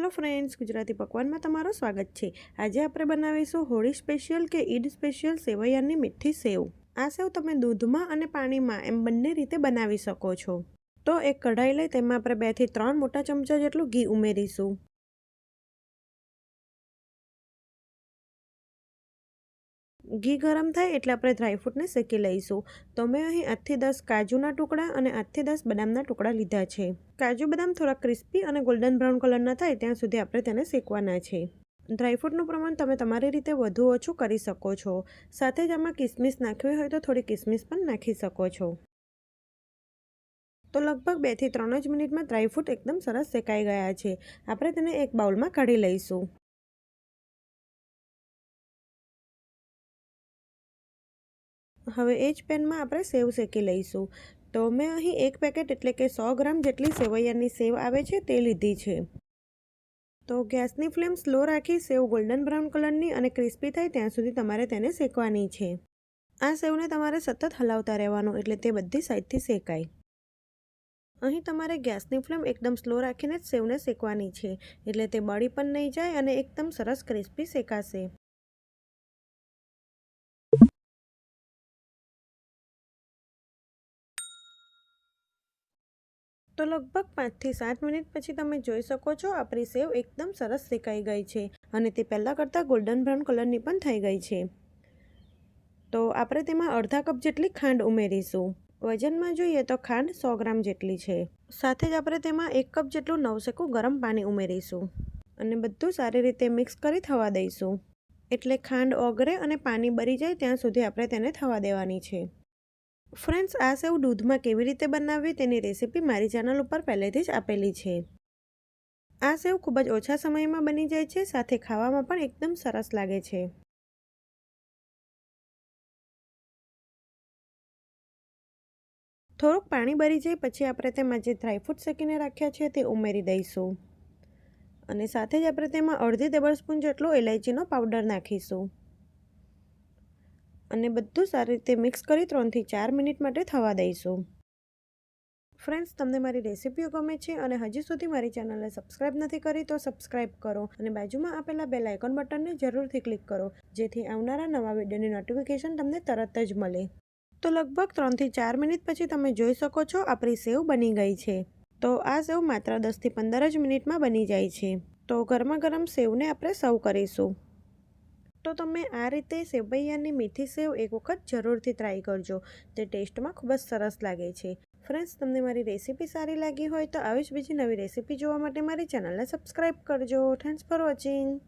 Hello friends, Gujarati પકવાનમાં તમારું સ્વાગત છે. આજે આપણે બનાવીશું હોળી સ્પેશિયલ કે ઈદ સ્પેશિયલ સેવૈયાની મીઠી સેવ. આ સેવ તમે દૂધમાં અને પાણીમાં એમ બંને રીતે બનાવી શકો છો. તો એક કઢાઈ લઈ તેમાં આપણે બેથી ત્રણ મોટા ચમચા જેટલું ઘી ઉમેરીશું. ઘી ગરમ થાય એટલે આપણે ડ્રાયફ્રૂટને શેકી લઈશું. તો મેં અહીં આઠથી દસ કાજુના ટુકડા અને આઠથી દસ બદામના ટુકડા લીધા છે. કાજુ બદામ થોડા ક્રિસ્પી અને ગોલ્ડન બ્રાઉન કલરના થાય ત્યાં સુધી આપણે તેને શેકવાના છે. ડ્રાયફ્રૂટનું પ્રમાણ તમે તમારી રીતે વધુ ઓછું કરી શકો છો. સાથે જ આમાં કિસમિસ નાખવી હોય તો થોડી કિસમિસ પણ નાખી શકો છો. તો લગભગ બેથી ત્રણ જ મિનિટમાં ડ્રાયફ્રૂટ એકદમ સરસ શેકાઈ ગયા છે. આપણે તેને એક બાઉલમાં કાઢી લઈશું. હવે એ જ પેનમાં આપણે સેવ શેકી લઈશું. તો મેં અહીં એક પેકેટ એટલે કે સો ગ્રામ જેટલી સેવૈયાની સેવ આવે છે તે લીધી છે. તો ગેસની ફ્લેમ સ્લો રાખી સેવ ગોલ્ડન બ્રાઉન કલરની અને ક્રિસ્પી થાય ત્યાં સુધી તમારે તેને શેકવાની છે. આ સેવને તમારે સતત હલાવતા રહેવાનું એટલે તે બધી સાઈડથી શેકાય. અહીં તમારે ગેસની ફ્લેમ એકદમ સ્લો રાખીને જ સેવને શેકવાની છે એટલે તે બળી પણ નહીં જાય અને એકદમ સરસ ક્રિસ્પી શેકાશે. તો લગભગ પાંચથી સાત મિનિટ પછી તમે જોઈ શકો છો આપણી સેવ એકદમ સરસ શેકાઈ ગઈ છે અને તે પહેલાં કરતાં ગોલ્ડન બ્રાઉન કલરની પણ થઈ ગઈ છે. તો આપણે તેમાં અડધા કપ જેટલી ખાંડ ઉમેરીશું. વજનમાં જોઈએ તો ખાંડ સો ગ્રામ જેટલી છે. સાથે જ આપણે તેમાં એક કપ જેટલું નવસેકું ગરમ પાણી ઉમેરીશું અને બધું સારી રીતે મિક્સ કરી થવા દઈશું. એટલે ખાંડ ઓગળે અને પાણી બરી જાય ત્યાં સુધી આપણે તેને થવા દેવાની છે. ફ્રેન્ડ્સ, આ સેવ દૂધમાં કેવી રીતે બનાવવી તેની રેસીપી મારી ચેનલ ઉપર પહેલેથી જ આપેલી છે. આ સેવ ખૂબ જ ઓછા સમયમાં બની જાય છે, સાથે ખાવામાં પણ એકદમ સરસ લાગે છે. થોડુંક પાણી ભરી જાય, પછી આપણે તેમાં જે ડ્રાયફ્રૂટ શેકીને રાખ્યા છે તે ઉમેરી દઈશું. અને સાથે જ આપણે તેમાં અડધી ટેબલ સ્પૂન જેટલો ઇલાયચીનો પાવડર નાખીશું. અને બધું સારી રીતે મિક્સ કરી ત્રણથી ચાર મિનિટ માટે થવા દઈશું. ફ્રેન્ડ્સ, તમને મારી રેસીપીઓ ગમે છે અને હજી સુધી મારી ચેનલને સબસ્ક્રાઇબ નથી કરી તો સબસ્ક્રાઇબ કરો અને બાજુમાં આપેલા બેલ આઇકોન બટનને જરૂરથી ક્લિક કરો, જેથી આવનારા નવા વિડીયોની નોટિફિકેશન તમને તરત જ મળે. તો લગભગ ત્રણથી ચાર મિનિટ પછી તમે જોઈ શકો છો આપણી સેવ બની ગઈ છે. તો આ સેવ માત્ર દસથી પંદર જ મિનિટમાં બની જાય છે. તો ગરમા ગરમ સેવને આપણે સર્વ કરીશું. તો તમે આ રીતે સેવૈયાની મીઠી સેવ એક વખત જરૂરથી ટ્રાય કરજો. તે ટેસ્ટમાં ખૂબ જ સરસ લાગે છે. ફ્રેન્ડ્સ, તમને મારી રેસીપી સારી લાગી હોય તો આવી જ બીજી નવી રેસીપી જોવા માટે મારી ચેનલને સબસ્ક્રાઈબ કરજો. Thanks for watching